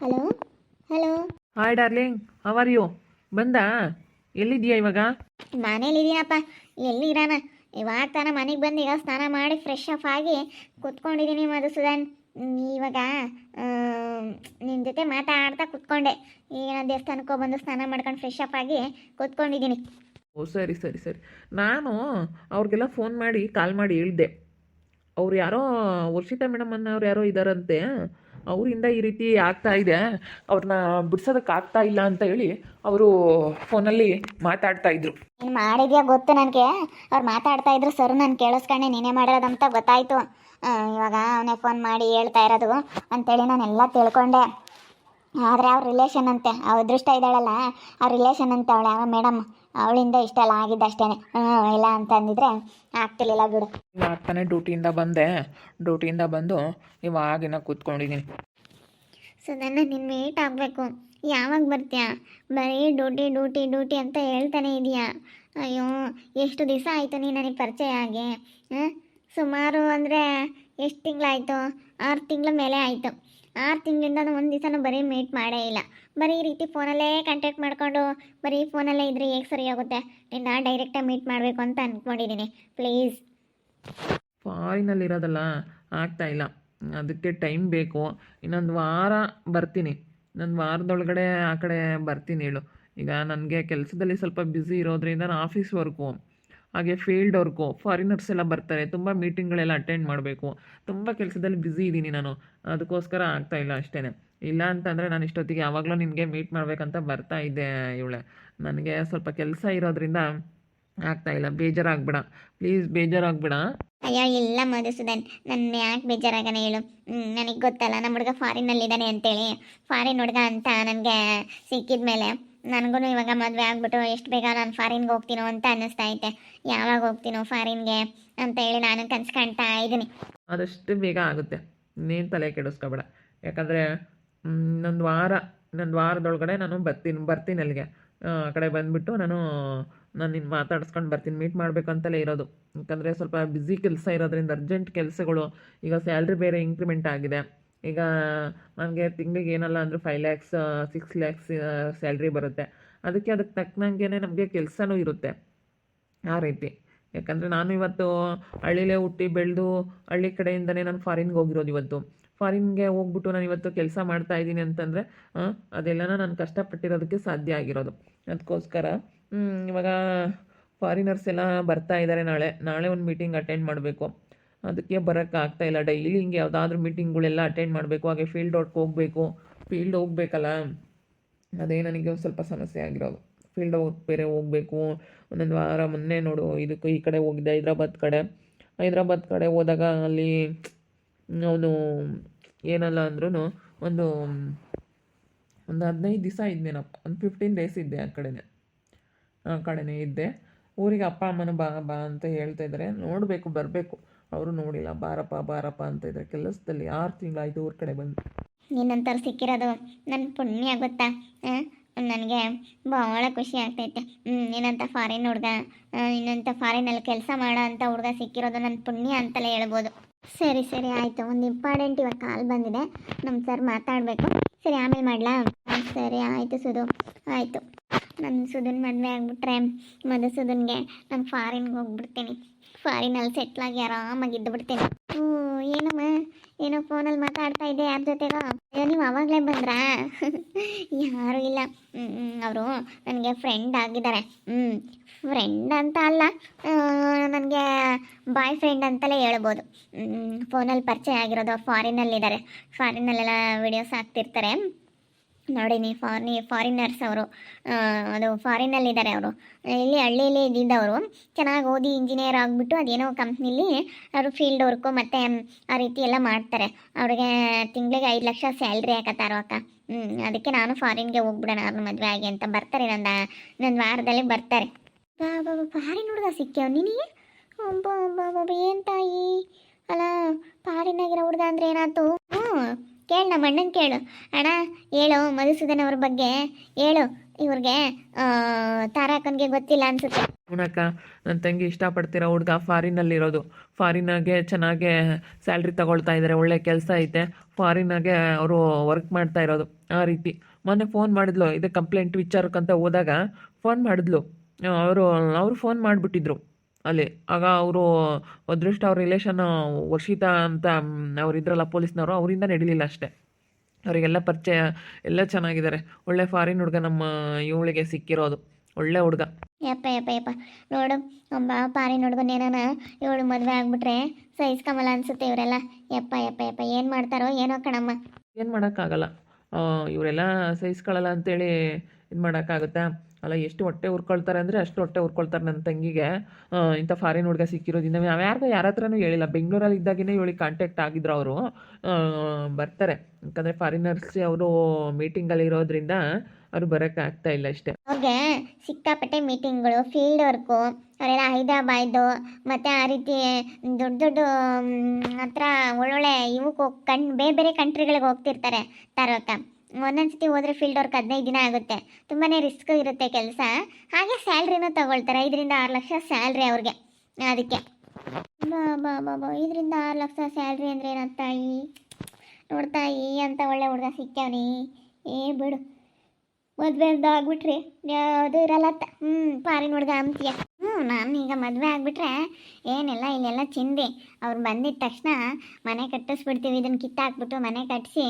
Hello hello hi darling how are you ಬಂದ? ಎಲ್ಲಿದ್ಯಾ ಇವಾಗ? ಮನೇಲಿದ್ದೀನಪ್ಪ. ಎಲ್ಲಿರಾನ ಇವಾಗ ತಾನ ಮನೆಗೆ ಬಂದು ಈಗ ಸ್ನಾನ ಮಾಡಿ ಫ್ರೆಶ್ ಅಪ್ ಆಗಿ ಕುತ್ಕೊಂಡಿದ್ದೀನಿ ಮಧುಸೂದನ್ ಇವಾಗ ನಿನ್ನ ಜೊತೆ ಮಾತಾಡ್ತಾ ಕುತ್ಕೊಂಡೆ. ಈಗ ನಾನು ದೇವಸ್ಥಾನಕ್ಕೆ ಬಂದು ಸ್ನಾನ ಮಾಡ್ಕೊಂಡು ಫ್ರೆಶ್ ಅಪ್ ಆಗಿ ಕುತ್ಕೊಂಡಿದ್ದೀನಿ ಓ ಸರಿ ಸರಿ ಸರಿ. ನಾನು ಅವ್ರಿಗೆಲ್ಲ ಫೋನ್ ಮಾಡಿ ಕಾಲ್ ಮಾಡಿ ಹೇಳಿದೆ. ಅವ್ರು ಯಾರೋ ವರ್ಷಿತಾ ಮೇಡಮ್ ಅನ್ನೋರು ಯಾರೋ ಇದ್ದಾರಂತೆ ಅವರಿಂದ ಈ ರೀತಿ ಆಗ್ತಾ ಇದೆ. ಅವ್ರನ್ನ ಬಿಡ್ಸೋದಕ್ಕೆ ಆಗ್ತಾ ಇಲ್ಲ ಅಂತ ಹೇಳಿ ಅವರು ಫೋನಲ್ಲಿ ಮಾತಾಡ್ತಾ ಇದ್ರು. ಮಾಡಿದ್ಯಾ ಗೊತ್ತು ನನಗೆ. ಅವ್ರು ಮಾತಾಡ್ತಾ ಇದ್ರು, ಸರ್, ನಾನು ಕೇಳಿಸ್ಕೊಂಡೆ ನೀನೇ ಮಾಡಿರೋದಂತ ಗೊತ್ತಾಯ್ತು. ಇವಾಗ ಅವನೇ ಫೋನ್ ಮಾಡಿ ಹೇಳ್ತಾ ಇರೋದು. ಅಂತೇಳಿ ನಾನೆಲ್ಲ ತಿಳ್ಕೊಂಡೆ. ಆದರೆ ಅವ್ರ ರಿಲೇಷನ್ ಅಂತೆ ಅವ್ರ ಅದೃಷ್ಟ ಇದ್ದಾಳಲ್ಲ ಆ ರಿಲೇಷನ್ ಅಂತ ಅವಳೆ ಆ ಮೇಡಮ್ ಅವಳಿಂದ ಇಷ್ಟೆಲ್ಲ ಆಗಿದ್ದು ಅಷ್ಟೇ ಇಲ್ಲ ಅಂತ ಅಂದಿದ್ರೆ ಆಗ್ತಿರ್ಲಿಲ್ಲ ಬಿಡು. ಇವಾಗ ತಾನೇ ಡ್ಯೂಟಿಯಿಂದ ಬಂದೆ. ಡ್ಯೂಟಿಯಿಂದ ಬಂದು ಇವಾಗಿನ ಕೂತ್ಕೊಂಡಿದ್ದೀನಿ ಸೊ ನನ್ನ ನಿನ್ನ ಮೀಟ್ ಆಗಬೇಕು. ಯಾವಾಗ ಬರ್ತೀಯಾ? ಬರೀ ಡ್ಯೂಟಿ ಡ್ಯೂಟಿ ಡ್ಯೂಟಿ ಅಂತ ಹೇಳ್ತಾನೆ ಇದೆಯಾ? ಅಯ್ಯೋ ಎಷ್ಟು ದಿವಸ ಆಯಿತು ನೀ ನನಗೆ ಪರಿಚಯ ಆಗಿ? ಸುಮಾರು ಅಂದರೆ ಎಷ್ಟು ತಿಂಗಳಾಯಿತು? ಆರು ತಿಂಗಳ ಮೇಲೆ ಆಯಿತು. ಆರು ತಿಂಗಳಿಂದ ಒಂದು ದಿವಸನೂ ಬರೀ ಮೀಟ್ ಮಾಡೇ ಇಲ್ಲ. ಬರೀ ಈ ರೀತಿ ಫೋನಲ್ಲೇ ಕಾಂಟ್ಯಾಕ್ಟ್ ಮಾಡಿಕೊಂಡು ಬರೀ ಫೋನಲ್ಲೇ ಇದ್ರೆ ಹೇಗೆ ಸರಿ ಹೋಗುತ್ತೆ ನಿನ್ನ ಡೈರೆಕ್ಟಾಗಿ ಮೀಟ್ ಮಾಡಬೇಕು ಅಂತ ಅಂದ್ಕೊಂಡಿದ್ದೀನಿ ಪ್ಲೀಸ್ ಫಾರಿನಲ್ಲಿ ಇರೋದಲ್ಲ, ಆಗ್ತಾ ಇಲ್ಲ. ಅದಕ್ಕೆ ಟೈಮ್ ಬೇಕು. ಇನ್ನೊಂದು ವಾರ ಬರ್ತೀನಿ. ಇನ್ನೊಂದು ವಾರದೊಳಗಡೆ ಆ ಕಡೆ ಬರ್ತೀನಿ ಹೇಳು. ಈಗ ನನಗೆ ಕೆಲಸದಲ್ಲಿ ಸ್ವಲ್ಪ ಬ್ಯುಸಿ ಇರೋದ್ರಿಂದ ನಾನು ಆಫೀಸ್ ವರ್ಕು ಹಾಗೆ ಫೀಲ್ಡ್ ವರ್ಕು ಫಾರಿನರ್ಸ್ ಎಲ್ಲ ಬರ್ತಾರೆ, ತುಂಬ ಮೀಟಿಂಗ್ಗಳೆಲ್ಲ ಅಟೆಂಡ್ ಮಾಡಬೇಕು. ತುಂಬ ಕೆಲಸದಲ್ಲಿ ಬ್ಯುಸಿ ಇದ್ದೀನಿ ನಾನು. ಅದಕ್ಕೋಸ್ಕರ ಆಗ್ತಾ ಇಲ್ಲ ಅಷ್ಟೇ ಇಲ್ಲ ಅಂತಂದರೆ ನಾನು ಇಷ್ಟೊತ್ತಿಗೆ ಯಾವಾಗಲೂ ನಿಮಗೆ ಮೀಟ್ ಮಾಡಬೇಕಂತ ಬರ್ತಾ ಇದ್ದೆ ಇವಳೆ. ನನಗೆ ಸ್ವಲ್ಪ ಕೆಲಸ ಇರೋದ್ರಿಂದ ಆಗ್ತಾ ಇಲ್ಲ. ಬೇಜಾರಾಗ್ಬೇಡ. ಪ್ಲೀಸ್ ಬೇಜಾರಾಗ್ಬೇಡ. ಅಯ್ಯೋ, ಇಲ್ಲ ಮಧುಸೂದನ್. ನನ್ನ ಯಾಕೆ ಬೇಜಾರಾಗನ ಹೇಳು. ನನಗೆ ಗೊತ್ತಲ್ಲ. ನಮ್ಮ ಹುಡುಗ ಫಾರಿನಲ್ಲಿದ್ದಾನೆ ಅಂತೇಳಿ. ಫಾರಿನ್ ಹುಡುಗ ಅಂತ ನನಗೆ ಸಿಕ್ಕಿದ ಮೇಲೆ ನನಗೂ ಇವಾಗ ಮದುವೆ ಆಗ್ಬಿಟ್ಟು ಎಷ್ಟು ಬೇಗ ನಾನು ಫಾರಿನ್ಗೆ ಹೋಗ್ತೀನೋ ಅಂತ ಅನ್ನಿಸ್ತಾ ಐತೆ. ಯಾವಾಗ ಹೋಗ್ತೀನೋ ಫಾರಿನ್ಗೆ ಅಂತ ಹೇಳಿ ನಾನು ಕನ್ಸು ಕಾಣ್ತಾ ಇದ್ದೀನಿ ಅದಷ್ಟು ಬೇಗ ಆಗುತ್ತೆ. ನೀನು ತಲೆ ಕೆಡಿಸ್ಕೊಬೇಡ. ಯಾಕಂದರೆ ಇನ್ನೊಂದು ವಾರ, ಇನ್ನೊಂದು ವಾರದೊಳಗಡೆ ನಾನು ಬರ್ತೀನಿ ಬರ್ತೀನಿ ಅಲ್ಲಿಗೆ. ಆ ಕಡೆ ಬಂದುಬಿಟ್ಟು ನಾನು ನಾನು ನಿನ್ನ ಮಾತಾಡಿಸ್ಕೊಂಡು ಬರ್ತೀನಿ ಮೀಟ್ ಮಾಡಬೇಕಂತಲೇ ಇರೋದು. ಯಾಕಂದರೆ ಸ್ವಲ್ಪ ಬ್ಯುಸಿ ಕೆಲಸ ಇರೋದ್ರಿಂದ ಅರ್ಜೆಂಟ್ ಕೆಲಸಗಳು, ಈಗ ಸ್ಯಾಲ್ರಿ ಬೇರೆ ಇಂಕ್ರಿಮೆಂಟ್ ಆಗಿದೆ. ಈಗ ನನಗೆ ತಿಂಗಳಿಗೆ ಏನಲ್ಲ ಅಂದರೂ five lakhs six lakhs salary ಬರುತ್ತೆ. ಅದಕ್ಕೆ ಅದಕ್ಕೆ ತಕ್ಕನಂಗೆ ನಮಗೆ ಕೆಲಸನೂ ಇರುತ್ತೆ ಆ ರೀತಿ. ಯಾಕಂದರೆ ನಾನು ಇವತ್ತು ಹಳ್ಳಿಲೇ ಹುಟ್ಟಿ ಬೆಳೆದು ಹಳ್ಳಿ ಕಡೆಯಿಂದನೇ ನಾನು ಫಾರಿನ್ಗೆ ಹೋಗಿರೋದು ಇವತ್ತು. ಫಾರಿನ್ಗೆ ಹೋಗ್ಬಿಟ್ಟು ನಾನು ಇವತ್ತು ಕೆಲಸ ಮಾಡ್ತಾ ಇದ್ದೀನಿ ಅಂತಂದರೆ ಅದೆಲ್ಲನ ನಾನು ಕಷ್ಟಪಟ್ಟಿರೋದಕ್ಕೆ ಸಾಧ್ಯ ಆಗಿರೋದು. ಅದಕ್ಕೋಸ್ಕರ ಇವಾಗ ಫಾರಿನರ್ಸ್ ಎಲ್ಲ ಬರ್ತಾ ಇದ್ದಾರೆ ನಾಳೆ. ನಾಳೆ ಒಂದು ಮೀಟಿಂಗ್ ಅಟೆಂಡ್ ಮಾಡಬೇಕು. ಅದಕ್ಕೆ ಬರೋಕ್ಕಾಗ್ತಾ ಇಲ್ಲ. ಡೈಲಿ ಹಿಂಗೆ ಯಾವುದಾದ್ರೂ ಮೀಟಿಂಗ್ಗಳೆಲ್ಲ ಅಟೆಂಡ್ ಮಾಡಬೇಕು, ಹಾಗೆ ಫೀಲ್ಡ್ ವರ್ಕ್ ಹೋಗಬೇಕು. ಫೀಲ್ಡ್ ಹೋಗ್ಬೇಕಲ್ಲ? ಅದೇ ನನಗೆ ಒಂದು ಸ್ವಲ್ಪ ಸಮಸ್ಯೆ ಆಗಿರೋದು. ಫೀಲ್ಡ್ ಹೋಗ್ ಬೇರೆ ಹೋಗಬೇಕು. ಒಂದೊಂದು ವಾರ ಮೊನ್ನೆ ನೋಡು, ಇದಕ್ಕೆ ಈ ಕಡೆ ಹೋಗಿದ್ದೆ, ಹೈದ್ರಾಬಾದ್ ಕಡೆ. ಹೈದ್ರಾಬಾದ್ ಕಡೆ ಹೋದಾಗ ಅಲ್ಲಿ ಅವನು ಏನಲ್ಲ ಅಂದ್ರೂ ಒಂದು ಒಂದು ಹದಿನೈದು ದಿವಸ ಇದ್ನೇನಪ್ಪ, ಒಂದು ಫಿಫ್ಟೀನ್ ಡೇಸ್ ಇದ್ದೆ ಆ ಕಡೆನೇ ಆ ಕಡೆನೇ ಇದ್ದೆ. ಊರಿಗೆ ಅಪ್ಪ, ಅಮ್ಮನ ಬಾ ಬಾ ಅಂತ ಹೇಳ್ತಾ ಇದ್ದಾರೆ. ನೋಡಬೇಕು, ಬರಬೇಕು. ಅವರು ನೋಡಿಲ್ಲ. ಬಾರಪ್ಪ ಬಾರಪ್ಪ ಅಂತ ಇದ್ದಾರೆ. ಕೆಲಸದಲ್ಲಿ ಆರು ತಿಂಗಳಾಯ್ತು, ಊರ ಕಡೆ ಬಂದು. ನಿನ್ನಂತರ ಸಿಕ್ಕಿರೋದು ನನ್ನ ಪುಣ್ಯ ಗೊತ್ತಾ? ನನಗೆ ಭಾಳ ಖುಷಿ ಆಗ್ತೈತೆ. ನಿನ್ನಂಥ ಫಾರಿನ್ ಹುಡುಗ ನಿನ್ನಂಥ ಫಾರಿನಲ್ಲಿ ಕೆಲಸ ಮಾಡೋ ಅಂತ ಹುಡುಗ ಸಿಕ್ಕಿರೋದು ನನ್ನ ಪುಣ್ಯ ಅಂತಲೇ ಹೇಳ್ಬೋದು. ಸರಿ ಸರಿ, ಆಯಿತು. ಒಂದು ಇಂಪಾರ್ಟೆಂಟ್ ಇವಾಗ ಕಾಲ್ ಬಂದಿದೆ. ನಮ್ಮ ಸರ್ ಮಾತಾಡಬೇಕು. ಸರಿ, ಆಮೇಲೆ ಮಾಡಲಾ? ಸರಿ, ಆಯಿತು ಸುಧು. ಆಯಿತು. ನನ್ನ ಸುಧನ್ ಮದುವೆ ಆಗಿಬಿಟ್ರೆ ಮಧುಸೂದನ್ಗೆ ನಾನು ಫಾರಿನ್ಗೆ ಹೋಗ್ಬಿಡ್ತೀನಿ. ಫಾರಿನಲ್ಲಿ ಸೆಟ್ಲಾಗಿ ಆರಾಮಾಗಿ ಇದ್ದು ಬಿಡ್ತೀನಿ. ಹ್ಞೂ, ಏನಮ್ಮ? ಏನೋ ಫೋನಲ್ಲಿ ಮಾತಾಡ್ತಾ ಇದ್ದೆ ಯಾರ ಜೊತೆಗೋ? ಅಯ್ಯೋ, ನೀವು ಆವಾಗಲೇ ಬಂದ್ರಾ? ಯಾರೂ ಇಲ್ಲ. ಅವರು ನನಗೆ ಫ್ರೆಂಡ್ ಆಗಿದ್ದಾರೆ. ಹ್ಞೂ ಫ್ರೆಂಡ್ ಅಂತ ಅಲ್ಲ ನನಗೆ ಬಾಯ್ ಫ್ರೆಂಡ್ ಅಂತಲೇ ಹೇಳ್ಬೋದು. ಫೋನಲ್ಲಿ ಪರಿಚಯ ಆಗಿರೋದು ಫಾರಿನಲ್ಲಿದ್ದಾರೆ ಫಾರಿನಲ್ಲೆಲ್ಲ ವಿಡಿಯೋಸ್ ಹಾಕ್ತಿರ್ತಾರೆ. ನೋಡಿ, ನೀ ಫಾರಿನಿ ಫಾರಿನರ್ಸ್ ಅವರು. ಅದು ಫಾರಿನಲ್ಲಿದ್ದಾರೆ ಅವರು. ಇಲ್ಲಿ ಹಳ್ಳಿಯಲ್ಲಿ ಇದ್ದಿದ್ದವರು, ಚೆನ್ನಾಗಿ ಓದಿ ಇಂಜಿನಿಯರ್ ಆಗಿಬಿಟ್ಟು ಅದೇನೋ ಕಂಪ್ನಿಲಿ ಅವರು ಫೀಲ್ಡ್ ವರ್ಕು ಮತ್ತು ಆ ರೀತಿ ಎಲ್ಲ ಮಾಡ್ತಾರೆ. ಅವ್ರಿಗೆ ತಿಂಗಳಿಗೆ ಐದು ಲಕ್ಷ ಸ್ಯಾಲ್ರಿ ಹಾಕತ್ತಾರೋ ಅಕ್ಕ. ಹ್ಞೂ ಅದಕ್ಕೆ ನಾನು ಫಾರಿನ್ಗೆ ಹೋಗ್ಬಿಡೋಣ, ಅವ್ರ ಮದುವೆ ಆಗಿ ಅಂತ ಬರ್ತಾರೆ. ನನ್ನ ನನ್ನ ವಾರದಲ್ಲಿ ಬರ್ತಾರೆ. ಬಾ ಫಾರಿನ್ ಹುಡುಗ ಸಿಕ್ಕ್ಯಾವ ನಿನಗೆ? ಬಾ ಬಾ ಬಾ ಏನು ತಾಯಿ ಅಲ್ಲ ಫಾರಿನಾಗಿರೋ ಹುಡುಗ ಅಂದ್ರೆ ಏನಾಯ್ತು ಹ್ಞೂ ಕೇಳು, ನಮ್ಮ ಕೇಳು. ಅಣ್ಣ, ಹೇಳು ಮಧುಸೂದನ್ ಅವ್ರ ಬಗ್ಗೆ ಹೇಳು. ಇವ್ರಿಗೆ ತಾರಾಕನ್ಗೆ ಗೊತ್ತಿಲ್ಲ ಅನ್ಸುತ್ತೆ. ಹುಣಕ್ಕ ನನ್ನ ತಂಗಿ ಇಷ್ಟಪಡ್ತಿರೋ ಹುಡುಗ ಫಾರಿನಲ್ಲಿರೋದು. ಫಾರಿನಾಗೆ ಚೆನ್ನಾಗೆ ಸ್ಯಾಲ್ರಿ ತಗೊಳ್ತಾ ಇದ್ದಾರೆ ಒಳ್ಳೆ ಕೆಲಸ ಐತೆ. ಫಾರಿನಾಗೆ ಅವರು ವರ್ಕ್ ಮಾಡ್ತಾ ಇರೋದು, ಆ ರೀತಿ. ಮೊನ್ನೆ ಫೋನ್ ಮಾಡಿದ್ಲು, ಇದು ಕಂಪ್ಲೇಂಟ್ ವಿಚಾರಕ್ಕಂತ ಹೋದಾಗ ಫೋನ್ ಮಾಡಿದ್ಲು. ಅವರು ಅವರು ಫೋನ್ ಮಾಡಿಬಿಟ್ಟಿದ್ರು. ಅಲ್ಲಿ. ಆಗ ಅವರು ಅದೃಷ್ಟ ಅವ್ರ ರಿಲೇಷನ್ ವರ್ಷಿತಾ ಅಂತ ಅವರಿದ್ರಲ್ಲ ಪೊಲೀಸ್ನವರು ಅವರಿಂದ ನಡೀಲಿಲ್ಲ ಅಷ್ಟೇ. ಅವರಿಗೆಲ್ಲ ಪರಿಚಯ ಎಲ್ಲ ಚೆನ್ನಾಗಿದ್ದಾರೆ. ಒಳ್ಳೆ ಫಾರಿನ್ ಹುಡುಗ ನಮ್ಮ ಇವಳಿಗೆ ಸಿಕ್ಕಿರೋದು. ಒಳ್ಳೆ ಹುಡುಗ. ಯಪ್ಪ ಯಪ್ಪ ಯಪ್ಪ. ನೋಡು ಒಬ್ಬ ಪಾರಿ ನೋಡ್ಕೊಂಡು ಏನಾನ ಇವಳು ಮದುವೆ ಆಗ್ಬಿಟ್ರೆ ಸಹಿಸ್ಕಮಲ್ಲ ಅನ್ಸುತ್ತೆ ಇವರೆಲ್ಲ. ಯಪ್ಪ ಯಪ್ಪ ಯಪ್ಪ. ಏನು ಮಾಡ್ತಾರೋ ಏನೋ ಕಣಮ್ಮ. ಏನು ಮಾಡೋಕ್ಕಾಗಲ್ಲ. ಇವರೆಲ್ಲ ಸಹಿಸ್ಕೊಳ್ಳಲ್ಲ ಅಂತೇಳಿ ಇದು ಮಾಡೋಕ್ಕಾಗುತ್ತಾ? ಅಲ್ಲ, ಎಷ್ಟು ಹೊಟ್ಟೆ ಉರ್ಕೊಳ್ತಾರೆ ಅಂದರೆ ಅಷ್ಟು ಹೊಟ್ಟೆ ಉರ್ಕೊಳ್ತಾರೆ ನನ್ನ ತಂಗಿಗೆ. ಇಂಥ ಫಾರಿನ್ ಹುಡುಗ ಸಿಕ್ಕಿರೋದ್ರಿಂದ ನಾವು ಯಾರಿಗೂ ಯಾರ ಹತ್ರನೂ ಹೇಳಿಲ್ಲ. ಬೆಂಗಳೂರಲ್ಲಿ ಇದ್ದಾಗಿನೇ ಇವಳಿಗೆ ಕಾಂಟ್ಯಾಕ್ಟ್ ಆಗಿದ್ರು ಅವರು. ಬರ್ತಾರೆ. ಯಾಕಂದರೆ ಫಾರಿನರ್ಸ್ ಅವರು ಮೀಟಿಂಗಲ್ಲಿ ಇರೋದ್ರಿಂದ ಅವರು ಬರೋಕ್ಕೆ ಆಗ್ತಾ ಇಲ್ಲ ಅಷ್ಟೇ. ಅವ್ರಿಗೆ ಸಿಕ್ಕಾಪಟ್ಟೆ ಮೀಟಿಂಗ್ಗಳು ಫೀಲ್ಡ್ ವರ್ಕು ಅವರೆಲ್ಲ ಹೈದ್ರಾಬಾಯ್ದು ಮತ್ತು ಆ ರೀತಿ ದೊಡ್ಡ ದೊಡ್ಡ ಹತ್ರ ಒಳ್ಳೊಳ್ಳೆ ಇವಕ್ಕೆ ಕಣ್ ಬೇರೆ ಬೇರೆ ಕಂಟ್ರಿಗಳಿಗೆ ಹೋಗ್ತಿರ್ತಾರೆ ತರೋಕ ಒಂದೊಂದು ಸತಿ ಹೋದ್ರೆ ಫೀಲ್ಡ್ ವರ್ಕ್ ಹದಿನೈದು ದಿನ ಆಗುತ್ತೆ. ತುಂಬಾ ರಿಸ್ಕ್ ಇರುತ್ತೆ ಕೆಲಸ. ಹಾಗೆ ಸ್ಯಾಲ್ರಿನೂ ತಗೊಳ್ತಾರೆ. ಐದರಿಂದ ಆರು ಲಕ್ಷ ಸ್ಯಾಲ್ರಿ ಅವ್ರಿಗೆ. ಅದಕ್ಕೆ. ಬಾ ಬಾ ಬಾ ಬಾ ಐದರಿಂದ ಆರು ಲಕ್ಷ ಸ್ಯಾಲ್ರಿ ಅಂದರೆ ಏನಂತ ತಾಯಿ ನೋಡ್ತಾಯಿ ಅಂತ ಒಳ್ಳೆ ಹುಡುಗ ಸಿಕ್ಕವನಿ ಏ, ಬಿಡು. ಮದುವೆ ಅಂತ ಆಗ್ಬಿಟ್ರಿ ಯಾವುದು ಇರಲ್ಲ ಅತ್ತ ಹ್ಞೂ ಪಾರಿನ ಹುಡುಗ ಅಂತೀಯ. ಹ್ಞೂ ನಾನು ಈಗ ಮದುವೆ ಆಗಿಬಿಟ್ರೆ ಏನಿಲ್ಲ ಇಲ್ಲೆಲ್ಲ ಚಿಂದಿ. ಅವ್ರು ಬಂದಿದ್ದ ತಕ್ಷಣ ಮನೆ ಕಟ್ಟಿಸ್ಬಿಡ್ತೀವಿ. ಇದನ್ನು ಕಿತ್ತಾಕ್ಬಿಟ್ಟು ಮನೆ ಕಟ್ಟಿಸಿ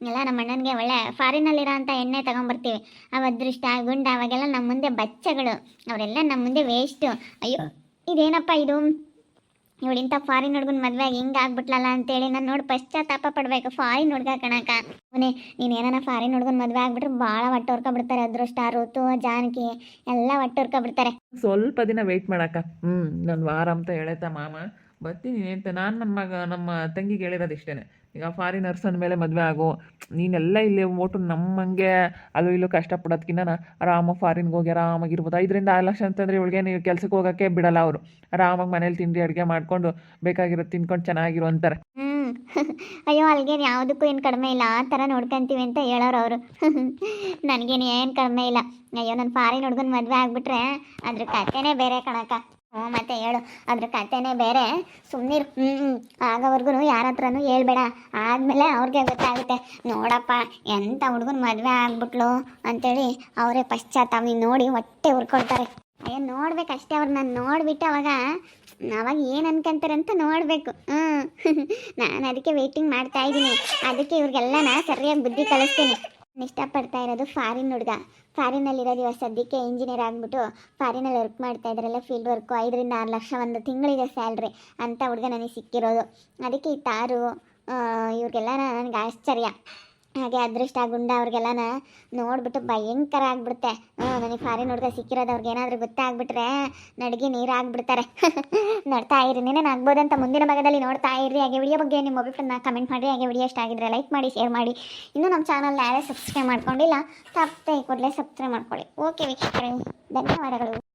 ಎಲ್ಲ ನಮ್ಮ ಅಣ್ಣನಿಗೆ ಒಳ್ಳೆ ಫಾರಿನಲ್ಲಿರೋ ಅಂಥ ಎಣ್ಣೆ ತಗೊಂಬರ್ತೀವಿ. ಅವ ಅದೃಷ್ಟ, ಗುಂಡ, ಅವಾಗೆಲ್ಲ ನಮ್ಮ ಮುಂದೆ ಬಚ್ಚಗಳು. ಅವರೆಲ್ಲ ನಮ್ಮ ಮುಂದೆ ವೇಸ್ಟು ಅಯ್ಯೋ, ಇದೇನಪ್ಪ ಇದು? ಇವಳು ಇಂಥ ಫಾರಿನ್ ಹುಡುಗನ ಮದುವೆ ಆಗಿ ಹಿಂಗೆ ಆಗ್ಬಿಟ್ಲಲ್ಲ ಅಂತೇಳಿ ನಾನು ನೋಡಿ ಪಶ್ಚಾತ್ತಾಪ ಪಡಬೇಕು. ಫಾರಿನ್ ಹುಡುಗ ಕಣಕ ಅವನೇ, ನೀನು ಏನಾರ ಫಾರಿನ್ ಹುಡುಗನ ಮದುವೆ ಆಗ್ಬಿಟ್ರೆ ಭಾಳ ಒಟ್ಟು ಹೊರ್ಕೊಬಿಡ್ತಾರೆ ಅದೃಷ್ಟ, ಋತು, ಜಾನಕಿ ಎಲ್ಲ ಒಟ್ಟು ಹೊರ್ಕೊಬಿಡ್ತಾರೆ ಸ್ವಲ್ಪ ದಿನ ವೆಯ್ಟ್ ಮಾಡಕ್ಕ. ಹ್ಞೂ ನಾನು ವಾರ ಅಂತ ಹೇಳೈತ ಮಾಮ. ಬರ್ತೀನಿ ಅಂತ. ನಾನು ನಮ್ಮ ನಮ್ಮ ತಂಗಿಗೆ ಹೇಳಿರೋದು ಇಷ್ಟೇ ಈಗ ಫಾರಿನರ್ಸ್ ಅಂದಮೇಲೆ ಮದುವೆ ಆಗು, ನೀನೆಲ್ಲ ಇಲ್ಲಿ ಓಟು ನಮ್ಮಂಗೆ ಅಲ್ಲೂ ಇಲ್ಲೂ ಕಷ್ಟಪಡೋದ್ಕಿನ್ನ ಆರಾಮ ಫಾರಿನ್ಗೆ ಹೋಗಿ ಆರಾಮಾಗಿರ್ಬೋದು ಐದರಿಂದ ಆರು ಲಕ್ಷ ಅಂತಂದರೆ ಇವಳಿಗೆ ನೀವು ಕೆಲಸಕ್ಕೆ ಹೋಗೋಕ್ಕೆ ಬಿಡಲ್ಲ ಅವರು. ಆರಾಮಾಗಿ ಮನೇಲಿ ತಿಂಡಿ, ಅಡುಗೆ ಮಾಡಿಕೊಂಡು ಬೇಕಾಗಿರೋದು ತಿನ್ಕೊಂಡು ಚೆನ್ನಾಗಿರು ಅಂತಾರೆ. ಅಯ್ಯೋ ಅಲ್ಲಿಗೆ ಯಾವುದಕ್ಕೂ ಏನು ಕಡಿಮೆ ಇಲ್ಲ. ಆ ಥರ ನೋಡ್ಕೊಂತೀವಿ ಅಂತ ಹೇಳೋರು ಅವರು. ನನಗೇನು ಏನು ಕಡಿಮೆ ಇಲ್ಲ. ಅಯ್ಯೋ ನನ್ನ ಫಾರಿನ್ ಹುಡುಗನ ಮದುವೆ ಆಗಿಬಿಟ್ರೆ ಅದ್ರ ಕತೆನೇ ಬೇರೆ ಕಣಕ ಹ್ಞೂ, ಮತ್ತೆ ಹೇಳು. ಅದ್ರ ಕತೆನೇ ಬೇರೆ. ಸುಮ್ಮನಿರು ಹ್ಞೂ ಆಗೋವರೆಗೂ ಯಾರ ಹತ್ರನೂ ಹೇಳ್ಬೇಡ. ಆದಮೇಲೆ ಅವ್ರಿಗೆ ಗೊತ್ತಾಗುತ್ತೆ. ನೋಡಪ್ಪ ಎಂಥ ಹುಡುಗನ ಮದುವೆ ಆಗ್ಬಿಟ್ಲು ಅಂತೇಳಿ ಅವರೇ ಪಶ್ಚಾತ್ತಾಪಿ. ನೋಡಿ ಹೊಟ್ಟೆ ಉರ್ಕೊಳ್ತಾರೆ. ಅಯ್ಯೋ ನೋಡ್ಬೇಕಷ್ಟೇ ಅವ್ರನ್ನ ನೋಡ್ಬಿಟ್ಟು ಅವಾಗ ಅವಾಗ ಏನು ಅನ್ಕೊಂತಾರೆ ಅಂತ ನೋಡಬೇಕು. ಹ್ಞೂ. ನಾನು ಅದಕ್ಕೆ ವೇಟಿಂಗ್ ಮಾಡ್ತಾ ಇದ್ದೀನಿ. ಅದಕ್ಕೆ ಇವ್ರಿಗೆಲ್ಲನ ಸರಿಯಾಗಿ ಬುದ್ಧಿ ಕಲಿಸ್ತೀನಿ. ಇಷ್ಟಪಡ್ತಾ ಇರೋದು ಫಾರಿನ್ ಹುಡುಗ. ಫಾರಿನಲ್ಲಿರೋದು ಇವಾಗ ಸದ್ಯಕ್ಕೆ ಇಂಜಿನಿಯರ್ ಆಗಿಬಿಟ್ಟು ಫಾರಿನಲ್ಲಿ ವರ್ಕ್ ಮಾಡ್ತಾ ಇದ್ದಾರಲ್ಲ ಫೀಲ್ಡ್ ವರ್ಕು ಐದರಿಂದ ಆರು ಲಕ್ಷ ಒಂದು ತಿಂಗಳಿಗೆ ಸ್ಯಾಲ್ರಿ ಅಂತ ಹುಡುಗ ನನಗೆ ಸಿಕ್ಕಿರೋದು. ಅದಕ್ಕೆ ಈ ತಾರು ಇವ್ರಿಗೆಲ್ಲ ನನಗೆ ಆಶ್ಚರ್ಯ. ಹಾಗೆ ಅದೃಷ್ಟ ಗುಂಡ ಅವ್ರಿಗೆಲ್ಲನ ನೋಡ್ಬಿಟ್ಟು ಭಯಂಕರ ಆಗ್ಬಿಡುತ್ತೆ. ನನಗೆ ಫಾರಿ ಹುಡುಗ ಸಿಕ್ಕಿರೋದು ಅವ್ರಿಗೆ ಏನಾದರೂ ಗೊತ್ತಾಗ್ಬಿಟ್ರೆ ನಡಿಗೆ ನೀರು ಆಗ್ಬಿಡ್ತಾರೆ. ನೋಡ್ತಾ ಇರಿ, ನೀನೇನು ಅಂತ ಮುಂದಿನ ಭಾಗದಲ್ಲಿ ನೋಡ್ತಾ ಇರಿ. ಹಾಗೆ ವಿಡಿಯೋ ಬಗ್ಗೆ ನಿಮ್ಮ ಅಭಿಪ್ರಾಯನ ಕಮೆಂಟ್ ಮಾಡಿ, ಹಾಗೆ ವಿಡಿಯೋ ಇಷ್ಟ ಆಗಿದ್ರೆ ಲೈಕ್ ಮಾಡಿ ಶೇರ್ ಮಾಡಿ. ಇನ್ನೂ ನಮ್ಮ ಚಾನಲ್ ಯಾರೇ ಸಬ್ಸ್ಕ್ರೈಬ್ ಮಾಡ್ಕೊಂಡಿಲ್ಲ ತಪ್ಪೇ ಕೂಡಲೇ ಸಬ್ಸ್ಕ್ರೈಬ್ ಮಾಡ್ಕೊಳ್ಳಿ. ಓಕೆ ವೀಕ್ಷಕರೇ ಧನ್ಯವಾದಗಳು.